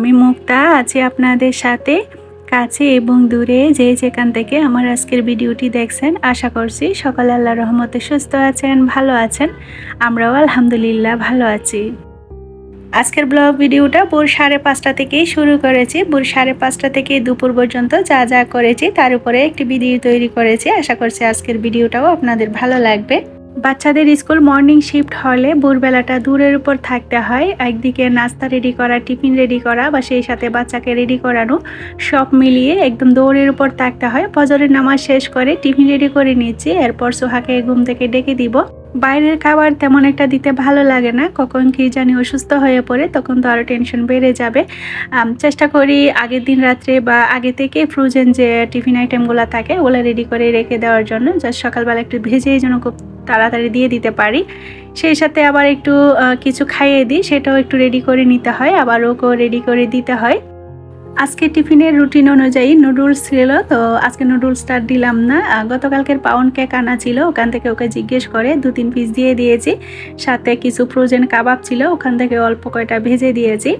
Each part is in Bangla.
আমি মুক্তা, আছি আপনাদের সাথে, কাছে এবং দূরে। যে যেখান থেকে আমার আজকের ভিডিওটি দেখছেন, আশা করছি সকালে আল্লাহ রহমতে সুস্থ আছেন, ভালো আছেন। আমরাও আলহামদুলিল্লাহ ভালো আছি। আজকের ব্লগ ভিডিওটা ভোর সাড়ে পাঁচটা থেকেই শুরু করেছি। ভোর সাড়ে পাঁচটা থেকে দুপুর পর্যন্ত যা যা করেছি, তার উপরে একটি ভিডিও তৈরি করেছি। আশা করছি আজকের ভিডিওটাও আপনাদের ভালো লাগবে। বাচ্চাদের স্কুল মর্নিং শিফট হলে ভোরবেলাটা দূরের উপর থাকতে হয়। একদিকে নাস্তা রেডি করা, টিফিন রেডি করা বা সেই সাথে বাচ্চাকে রেডি করানো সব মিলিয়ে একদম দৌড়ের উপর থাকতে হয়। ফজরের নামাজ শেষ করে টিফিন রেডি করে নিচ্ছি। এরপর সোহাকে ঘুম থেকে ডেকে দিব। বাইরের খাবার তেমন একটা দিতে ভালো লাগে না। কখন কি জানি অসুস্থ হয়ে পড়ে, তখন তো আরও টেনশন বেড়ে যাবে। চেষ্টা করি আগের দিন রাত্রে বা আগে থেকে ফ্রোজেন যে টিফিন আইটেমগুলো থাকে, ওগুলো রেডি করে রেখে দেওয়ার জন্য। জাস্ট সকালবেলা একটু ভেজেই যেন খুব তাড়াতাড়ি দিয়ে দিতে পারি। সেই সাথে আবার একটু কিছু খাইয়ে দিই, সেটাও একটু রেডি করে নিতে হয়। আবার ওকেও রেডি করে দিতে হয়। আজকে টিফিনের রুটিন অনুযায়ী নুডলস ছিল, তো আজকে নুডলসটা দিলাম না। গতকালকের পাউন্ড কেক আনা ছিল, ওখান থেকে ওকে জিজ্ঞেস করে, দু তিন পিস দিয়ে দিয়েছি। সাথে কিছু ফ্রোজেন কাবাব ছিল, ওখান থেকে অল্প কয়টা ভেজে দিয়েছি।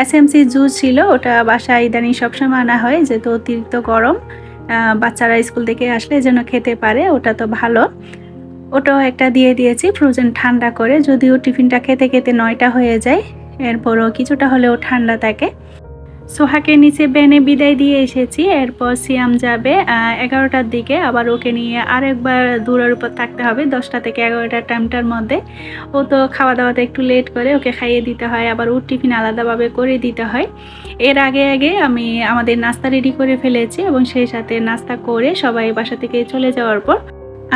এস এসএমসি জুস ছিল, ওটা বাসায় ইদানিং সবসময় আনা হয়, যেহেতু অতিরিক্ত গরম। বাচ্চারা স্কুল থেকে আসলে যেন খেতে পারে, ওটা তো ভালো। ওটাও একটা দিয়ে দিয়েছি ফ্রোজেন ঠান্ডা করে, যদিও টিফিনটা খেতে খেতে নয়টা হয়ে যায়, এরপরও কিছুটা হলেও ঠান্ডা থাকে। সোহাকে নিচে বেনে বিদায় দিয়ে এসেছি। এরপর সিয়াম যাবে এগারোটার দিকে। আবার ওকে নিয়ে আরেকবার দূরের উপর থাকতে হবে, দশটা থেকে এগারোটার টাইমটার মধ্যে। ও তো খাওয়া দাওয়াতে একটু লেট করে ওকে খাইয়ে দিতে হয়, আবার ওর টিফিন আলাদাভাবে করে দিতে হয়। এর আগে আগে আমি আমাদের নাস্তা রেডি করে ফেলেছি এবং সেই সাথে নাস্তা করে সবাই বাসা থেকে চলে যাওয়ার পর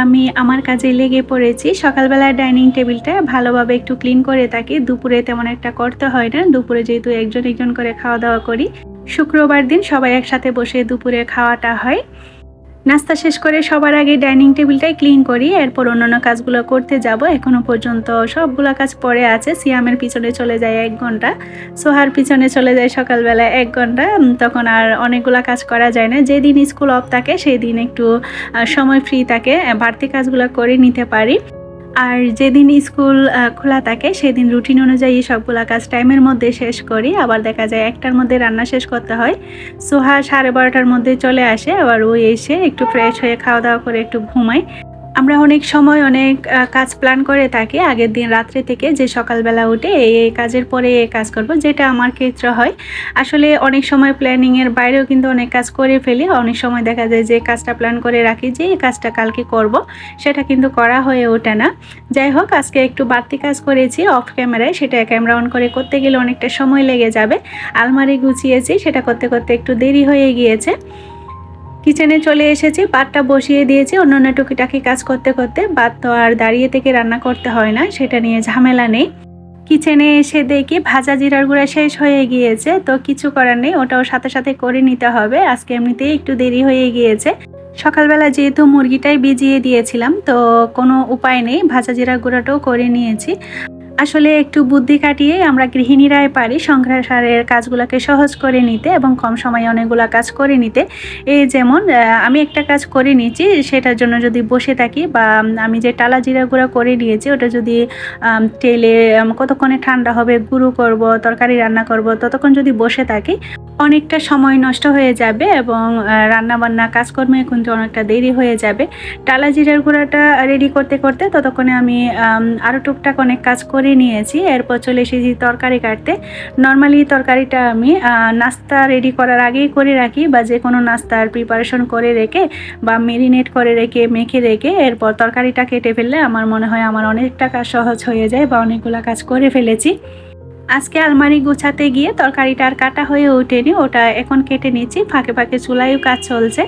আমি আমার কাজে লেগে পড়েছি। সকালবেলা ডাইনিং টেবিলটা ভালোভাবে একটু ক্লিন করে থাকি। দুপুরে তেমন একটা করতে হয় না। দুপুরে যেহেতু একজন একজন করে খাওয়া দাওয়া করি। শুক্রবার দিন সবাই একসাথে বসে দুপুরে খাওয়াটা হয়। নাস্তা শেষ করে সবার আগে ডাইনিং টেবিলটাই ক্লিন করি, এরপর অন্যান্য কাজগুলো করতে যাব। এখনও পর্যন্ত সবগুলো কাজ পড়ে আছে, সিয়ামের পিছনে চলে যায় এক ঘণ্টা, সোহার পিছনে চলে যায় সকালবেলা এক ঘণ্টা তখন আর অনেকগুলো কাজ করা যায় না। যেদিন স্কুল অফ থাকে সেই দিন একটু সময় ফ্রি থাকে বাড়তি কাজগুলো করে নিতে পারি। আর যেদিন স্কুল খোলা থাকে সেদিন রুটিন অনুযায়ী সবগুলা কাজ টাইমের মধ্যে শেষ করি। আবার দেখা যায় একটার মধ্যে রান্না শেষ করতে হয়। সোহা সাড়ে বারোটার মধ্যে চলে আসে, আবার ও এসে একটু ফ্রেশ হয়ে খাওয়া দাওয়া করে একটু ঘুমায়। আমরা অনেক সময় অনেক কাজ প্ল্যান করে থাকি। আগের দিন রাত্রে থেকে যে সকালবেলা উঠে এই কাজের পরে এই কাজ করব, যেটা আমার ক্ষেত্রে হয়। আসলে অনেক সময় প্ল্যানিংয়ের বাইরেও কিন্তু অনেক কাজ করে ফেলি। অনেক সময় দেখা যায় যে কাজটা প্ল্যান করে রাখি যে এই কাজটা কালকে করব, সেটা কিন্তু করা হয়ে ওঠে না। যাই হোক, আজকে একটু বাড়তি কাজ করেছি অফ ক্যামেরায় সেটা ক্যামেরা অন করে করতে গেলে অনেকটা সময় লেগে যাবে। আলমারি গুছিয়েছি, সেটা করতে করতে একটু দেরি হয়ে গিয়েছে। কিচেনে চলে এসেছি ভাতটা বসিয়ে দিয়েছি, অন্যান্য টুকিটাকি কাজ করতে করতে। ভাত তো আর দাঁড়িয়ে থেকে রান্না করতে হয় না, সেটা নিয়ে ঝামেলা নেই। কিচেনে এসে দেখি ভাজা জিরার গুঁড়া শেষ হয়ে গিয়েছে, তো কিছু করার নেই, ওটাও সাথে সাথে করে নিতে হবে। আজকে এমনিতেই একটু দেরি হয়ে গিয়েছে। সকালবেলা যেহেতু মুরগিটাই ভিজিয়ে দিয়েছিলাম, তো কোনো উপায় নেই, ভাজা জিরা গুঁড়াটাও করে নিয়েছি। আসলে একটু বুদ্ধি কাটিয়ে আমরা গৃহিণীরাই পারি সংসারের কাজগুলোকে সহজ করে নিতে এবং কম সময়ে অনেকগুলো কাজ করে নিতে। এই যেমন আমি একটা কাজ করে নিয়েছি, সেটার জন্য যদি বসে থাকি বা আমি যে টালা জিরা গুঁড়া করে নিয়েছি, ওটা যদি তেলে কতক্ষণে ঠান্ডা হবে, গুঁড়ো করব, তরকারি রান্না করব, ততক্ষণ যদি বসে থাকি, অনেকটা সময় নষ্ট হয়ে যাবে এবং রান্না বান্না কাজকর্মে কিন্তু অনেকটা দেরি হয়ে যাবে। টালা জিরার গুঁড়াটা রেডি করতে করতে ততক্ষণে আমি আরও টুকটাক অনেক কাজ করে নিয়েছি। এরপর চলে এসেছি তরকারি কাটতে। নর্মালি তরকারিটা আমি নাস্তা রেডি করার আগেই করে রাখি বা যে কোনো নাস্তার প্রিপারেশন করে রেখে বা মেরিনেট করে রেখে, মেখে রেখে এরপর তরকারিটা কেটে ফেললে আমার মনে হয় আমার অনেকটা কাজ সহজ হয়ে যায় বা অনেকগুলো কাজ করে ফেলেছি। আজকে আলমারি গুছাতে গিয়ে তরকারিটা আর কাটা হয়ে ওঠেনি, ওটা এখন কেটে নিচ্ছি। ফাঁকে ফাঁকে চুলাইও কাজ চলছে।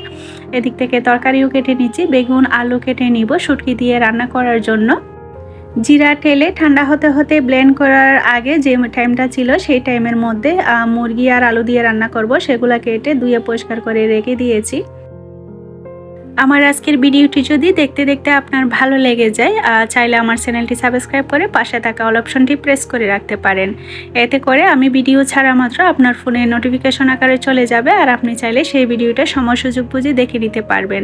এদিক থেকে তরকারিও কেটে নিচ্ছি, বেগুন, আলু কেটে নিব, শুটকি দিয়ে রান্না করার জন্য। জিরা ঠেলে ঠান্ডা হতে হতে ব্লেন্ড করার আগে যে টাইমটা ছিল, সেই টাইমের মধ্যে মুরগি আর আলু দিয়ে রান্না করব। সেগুলো কেটে ধুয়ে পরিষ্কার করে রেখে দিয়েছি। আমার আজকের ভিডিওটি যদি দেখতে দেখতে আপনার ভালো লেগে যায় চাইলে আমার চ্যানেলটি সাবস্ক্রাইব করে পাশে থাকা অল অপশনটি প্রেস করে রাখতে পারেন। এতে করে আমি ভিডিও ছাড়া মাত্র আপনার ফোনে নোটিফিকেশন আকারে চলে যাবে আর আপনি চাইলে সেই ভিডিওটা সময় সুযোগ বুঝে দেখে নিতে পারবেন।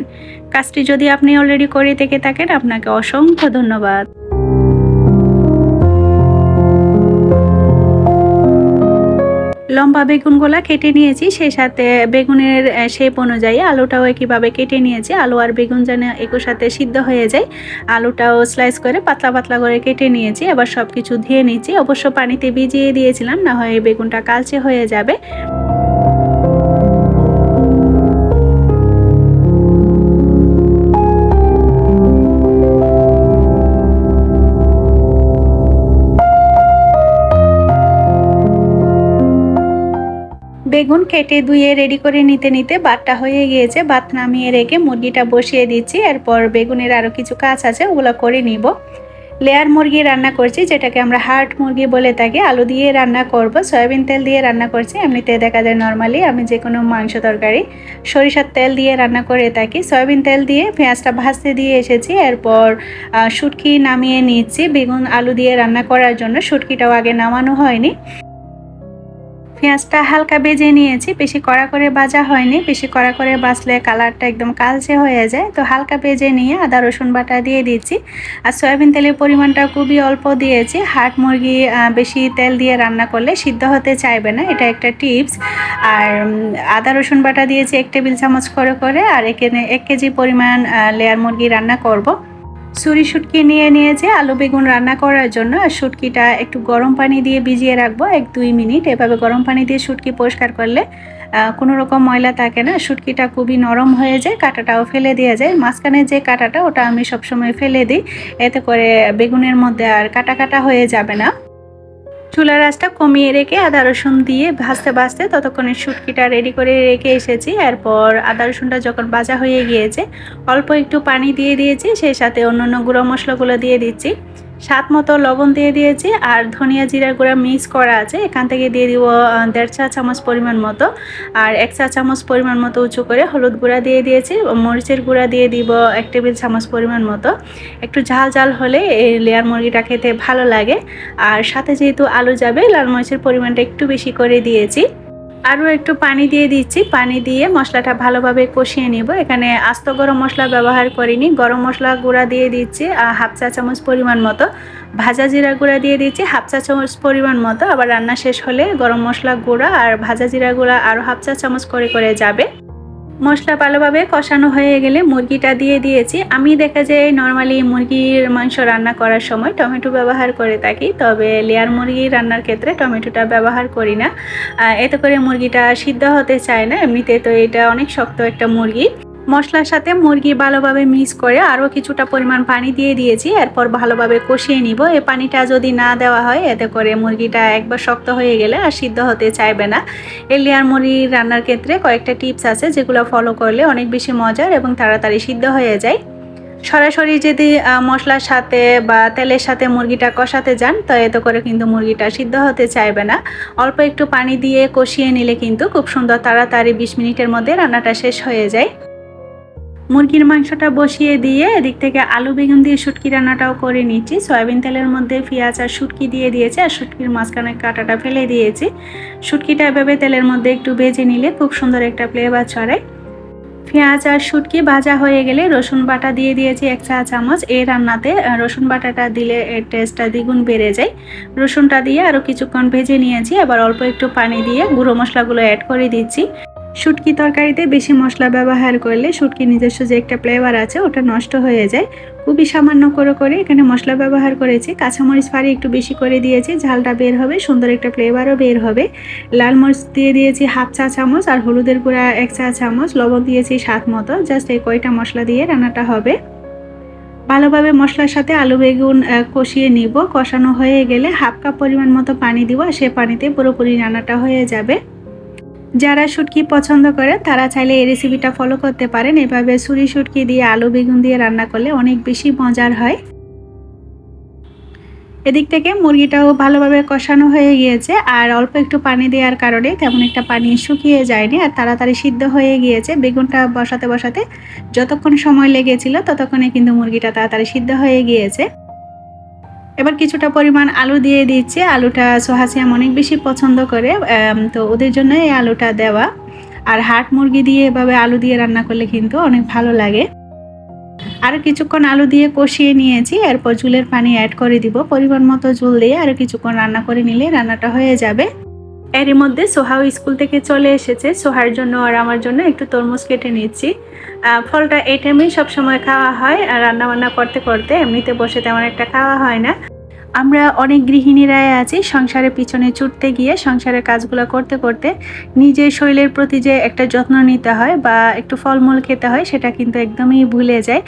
কাজটি যদি আপনি অলরেডি করে থেকে থাকেন, আপনাকে অসংখ্য ধন্যবাদ। লম্বা বেগুনগুলা কেটে নিয়েছি, সেই সাথে বেগুনের শেপ অনুযায়ী আলুটাও একইভাবে কেটে নিয়েছি। আলু আর বেগুন যেন একই সাথে সিদ্ধ হয়ে যায়, আলুটাও স্লাইস করে পাতলা পাতলা করে কেটে নিয়েছি। এবার সব কিছু ধুয়ে নিয়েছি অবশ্য পানিতে ভিজিয়ে দিয়েছিলাম, না হয় বেগুনটা কালচে হয়ে যাবে। বেগুন কেটে ধুয়ে রেডি করে নিতে নিতে বাতটা হয়ে গিয়েছে। বাত নামিয়ে রেখে মুরগিটা বসিয়ে দিচ্ছি। এরপর বেগুনের আরও কিছু কাজ আছে, ওগুলো করে নিব। লেয়ার মুরগি রান্না করছি, যেটাকে আমরা হার্ট মুরগি বলে থাকি। আলু দিয়ে রান্না করব, সয়াবিন তেল দিয়ে রান্না করছি। এমনিতে দেখা যায় নর্মালি আমি যে কোনো মাংস তরকারি, সরিষার তেল দিয়ে রান্না করে থাকি। সয়াবিন তেল দিয়ে পেঁয়াজটা ভাজতে দিয়ে এসেছি। এরপর শুটকি নামিয়ে নিচ্ছি। বেগুন আলু দিয়ে রান্না করার জন্য শুটকিটাও আগে নামানো হয়নি। পেঁয়াজটা হালকা বেজে নিয়েছি, বেশি কড়া করে বাজা হয়নি, বেশি কড়া করে বাছলে কালারটা একদম কালচে হয়ে যায়। তো হালকা বেজে নিয়ে আদা, রসুন বাটা দিয়ে দিচ্ছি। আর সয়াবিন তেলের পরিমাণটা খুবই অল্প দিয়েছি। হাট মুরগি বেশি তেল দিয়ে রান্না করলে সিদ্ধ হতে চাইবে না, এটা একটা টিপস। আর আদা, রসুন বাটা দিয়েছি এক টেবিল চামচ করে করে, আর এখানে এক কেজি পরিমাণ লেয়ার মুরগি রান্না করব। সুরি শুটকি নিয়ে নিয়েছে, আলু বেগুন রান্না করার জন্য। আর শুটকিটা একটু গরম পানি দিয়ে ভিজিয়ে রাখব, এক দুই মিনিট। এভাবে গরম পানি দিয়ে শুটকি পরিষ্কার করলে কোনো রকম ময়লা থাকে না। শুটকিটা খুবই নরম হয়ে যায়, কাঁটাটাও ফেলে দেওয়া যায়। মাঝখানে যে কাঁটাটা, ওটা আমি সবসময় ফেলে দিই। এতে করে বেগুনের মধ্যে আর কাটা কাটা হয়ে যাবে না। চুলার আঁচটা কমিয়ে রেখে আদা রসুন দিয়ে ভাজতে ভাজতে ততক্ষণে শুটকিটা রেডি করে রেখে এসেছি। এরপর আদা রসুনটা যখন ভাজা হয়ে গিয়েছে, অল্প একটু পানি দিয়ে দিয়েছি, সেই সাথে অন্যান্য গুঁড়ো মশলাগুলো দিয়ে দিচ্ছি। স্বাদ মতো লবণ দিয়ে দিয়েছি আর ধনিয়া জিরার গুঁড়া মিক্স করা আছে। এখান থেকে দিয়ে দিব দেড় চা চামচ পরিমাণ মতো। আর এক চা চামচ পরিমাণ মতো উঁচু করে হলুদ গুঁড়া দিয়ে দিয়েছি। মরিচের গুঁড়া দিয়ে দিব এক টেবিল চামচ পরিমাণ মতো। একটু ঝাল ঝাল হলে এই লেয়ার মুরগিটা খেতে ভালো লাগে। আর সাথে যেহেতু আলু যাবে, লাল মরিচের পরিমাণটা একটু বেশি করে দিয়েছি। আরও একটু পানি দিয়ে দিচ্ছি। পানি দিয়ে মশলাটা ভালোভাবে কষিয়ে নেব। এখানে আস্ত গরম মশলা ব্যবহার করিনি। গরম মশলা গুঁড়া দিয়ে দিচ্ছি হাফ চা চামচ পরিমাণ মতো। ভাজা জিরা গুঁড়া দিয়ে দিচ্ছি, হাফ চা চামচ পরিমাণ মতো। আবার রান্না শেষ হলে গরম মশলা গুঁড়া আর ভাজা জিরা গুঁড়া আরও হাফ চা চামচ করে করে যাবে। মশলা ভালোভাবে কষানো হয়ে গেলে মুরগিটা দিয়ে দিয়েছি। আমি দেখা যায় নর্মালি মুরগির মাংস রান্না করার সময় টমেটো ব্যবহার করে থাকি, তবে লেয়ার মুরগি রান্নার ক্ষেত্রে টমেটোটা ব্যবহার করি না। এতে করে মুরগিটা সিদ্ধ হতে চায় না, এমনিতে তো এটা অনেক শক্ত একটা মুরগি। মশলার সাথে মুরগি ভালোভাবে মিক্স করে আরও কিছুটা পরিমাণ পানি দিয়ে দিয়েছি। এরপর ভালোভাবে কষিয়ে নিব। এ পানিটা যদি না দেওয়া হয়, এতে করে মুরগিটা একবার শক্ত হয়ে গেলে আর সিদ্ধ হতে চাইবে না। এই লেয়ার মুরগি রান্নার ক্ষেত্রে কয়েকটা টিপস আছে যেগুলো ফলো করলে অনেক বেশি মজার এবং তাড়াতাড়ি সিদ্ধ হয়ে যায়। সরাসরি যদি মশলার সাথে বা তেলের সাথে মুরগিটা কষাতে যান, তো এতে করে কিন্তু মুরগিটা সিদ্ধ হতে চাইবে না। অল্প একটু পানি দিয়ে কষিয়ে নিলে কিন্তু খুব সুন্দর তাড়াতাড়ি বিশ মিনিটের মধ্যে রান্নাটা শেষ হয়ে যায়। মুরগির মাংসটা বসিয়ে দিয়ে এদিক থেকে আলু, বেগুন দিয়ে শুটকি রান্নাটাও করে নিচ্ছি সয়াবিন তেলের মধ্যে পেঁয়াজ আর শুটকি দিয়ে দিয়েছি আর শুটকির মাঝখানে কাঁটাটা ফেলে দিয়েছি। শুটকিটা এভাবে তেলের মধ্যে একটু বেজে নিলে খুব সুন্দর একটা ফ্লেভার ছড়ায়। পেঁয়াজ আর শুটকি ভাজা হয়ে গেলে রসুন বাটা দিয়ে দিয়েছি এক চা চামচ। এই রান্নাতে রসুন বাটাটা দিলে টেস্টটা দ্বিগুণ বেড়ে যায়। রসুনটা দিয়ে আরও কিছুক্ষণ ভেজে নিয়েছি। আবার অল্প একটু পানি দিয়ে গুঁড়ো মশলাগুলো অ্যাড করে দিচ্ছি। শুটকি তরকারিতে বেশি মশলা ব্যবহার করলে শুটকি নিজস্ব যে একটা ফ্লেভার আছে, ওটা নষ্ট হয়ে যায়। খুবই সামান্য করে করে এখানে মশলা ব্যবহার করেছি। কাঁচামরিচ ফাড়ি একটু বেশি করে দিয়েছি, ঝালটা বের হবে, সুন্দর একটা ফ্লেভারও বের হবে। লাল মরিচ দিয়ে দিয়েছি হাফ চা চামচ আর হলুদের গুঁড়া এক চা চামচ, লবণ দিয়েছি স্বাদ মতো। জাস্ট এই কয়টা মশলা দিয়ে রান্নাটা হবে। ভালোভাবে মশলার সাথে আলু বেগুন কষিয়ে নিব। কষানো হয়ে গেলে হাফ কাপ পরিমাণ মতো পানি দিব সে পানিতে পুরোপুরি রান্নাটা হয়ে যাবে। যারা শুটকি পছন্দ করে, তারা চাইলে এই রেসিপিটা ফলো করতে পারেন। এভাবে সুরি শুটকি দিয়ে, আলু, বেগুন দিয়ে রান্না করলে অনেক বেশি মজার হয়। এদিক থেকে মুরগিটাও ভালোভাবে কষানো হয়ে গিয়েছে, আর অল্প একটু পানি দেওয়ার কারণে তেমন একটা পানি শুকিয়ে যায়নি, আর তাড়াতাড়ি সিদ্ধ হয়ে গিয়েছে। বেগুনটা বসাতে বসাতে যতক্ষণ সময় লেগেছিল, ততক্ষণে কিন্তু মুরগিটা তাড়াতাড়ি সিদ্ধ হয়ে গিয়েছে। এবার কিছুটা পরিমাণ আলু দিয়ে দিচ্ছি। আলুটা সোহাসিয়াম অনেক বেশি পছন্দ করে তো ওদের জন্য এই আলুটা দেওয়া। আর হাট মুরগি দিয়ে এভাবে আলু দিয়ে রান্না করলে কিন্তু অনেক ভালো লাগে। আরও কিছুক্ষণ আলু দিয়ে কষিয়ে নিয়েছি, এরপর চুলের পানি অ্যাড করে দিব। পরিমাণ মতো জল দিয়ে আরও কিছুক্ষণ রান্না করে নিলে রান্নাটা হয়ে যাবে। এরই মধ্যে সোহাও স্কুল থেকে চলে এসেছে। সোহার জন্য আর আমার জন্য একটু তরমুজ কেটে নিচ্ছি। ফলটা এই টাইমেই সবসময় খাওয়া হয় আর রান্নাবান্না করতে করতে এমনিতে বসে তেমন একটা খাওয়া হয় না। আমরা অনেক গৃহিণীরাই আছি, সংসারের পিছনে ছুটতে গিয়ে সংসারের কাজগুলো করতে করতে নিজের শরীরের প্রতি যে একটা যত্ন নিতে হয় বা একটু ফলমূল খেতে হয়, সেটা কিন্তু একদমই ভুলে যায়।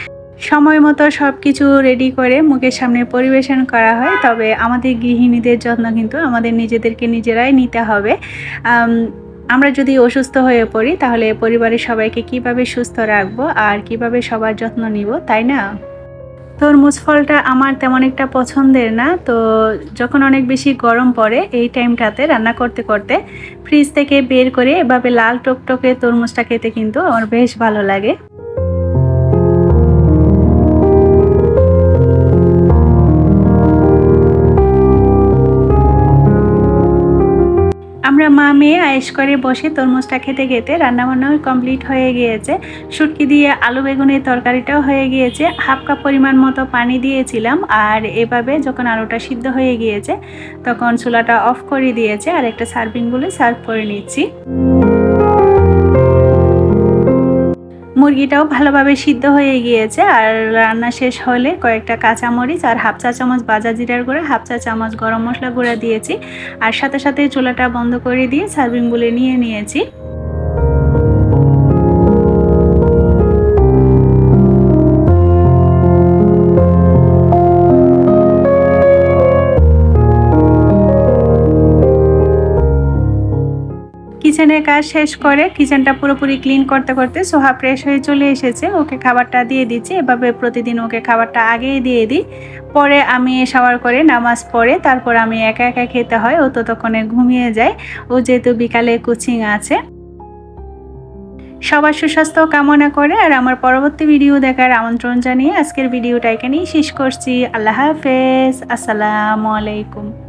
সময় মতো সব কিছু রেডি করে মুখের সামনে পরিবেশন করা হয়, তবে আমাদের গৃহিণীদের যত্ন কিন্তু আমাদের নিজেদেরকে নিজেরাই নিতে হবে। আমরা যদি অসুস্থ হয়ে পড়ি, তাহলে পরিবারের সবাইকে কীভাবে সুস্থ রাখব আর কীভাবে সবার যত্ন নিব, তাই না? তরমুজ ফলটা আমার তেমন একটা পছন্দের না। তো যখন অনেক বেশি গরম পড়ে, এই টাইমটাতে রান্না করতে করতে ফ্রিজ থেকে বের করে এভাবে লাল টকটকে তরমুজটা খেতে কিন্তু আমার বেশ ভালো লাগে। মা মেয়ে আয়েস করে বসে তরমুজটা খেতে খেতে রান্নাবান্নাও কমপ্লিট হয়ে গিয়েছে। শুটকি দিয়ে আলু বেগুনের তরকারিটাও হয়ে গিয়েছে। হাফ কাপ পরিমাণ মতো পানি দিয়েছিলাম আর এভাবে যখন আলুটা সিদ্ধ হয়ে গিয়েছে তখন চুলাটা অফ করে দিয়েছে আর একটা সার্ভিং বলে সার্ভ করে নিচ্ছি। মুরগিটাও ভালোভাবে সিদ্ধ হয়ে গিয়েছে আর রান্না শেষ হলে কয়েকটা কাঁচামরিচ আর হাফ চা চামচ বাজা জিরার গুঁড়া, হাফ চা চামচ গরম মশলা গুঁড়া দিয়েছি। আর সাথে সাথে চুলাটা বন্ধ করে দিয়ে সার্ভিং বলে নিয়ে নিয়েছি। কাজ শেষ করে কিচেনটা পুরোপুরি ক্লিন করতে করতে সোহা ফ্রেশ হয়ে চলে এসেছে। ওকে খাবারটা দিয়ে দিচ্ছি। এভাবে প্রতিদিন ওকে খাবারটা আগেই দিয়ে দিই। পরে আমি শাওয়ার করে নামাজ পড়ে তারপর আমি একা একা খেতে হয়, ও তো ততক্ষণে ঘুমিয়ে যায়। ও যেহেতু বিকালে কোচিং আছে। সবার সুস্বাস্থ্য কামনা করে। আর আমার পরবর্তী ভিডিও দেখার আমন্ত্রণ জানিয়ে আজকের ভিডিওটা এখানেই শেষ করছি। আল্লাহ হাফেজ। আসসালামু আলাইকুম।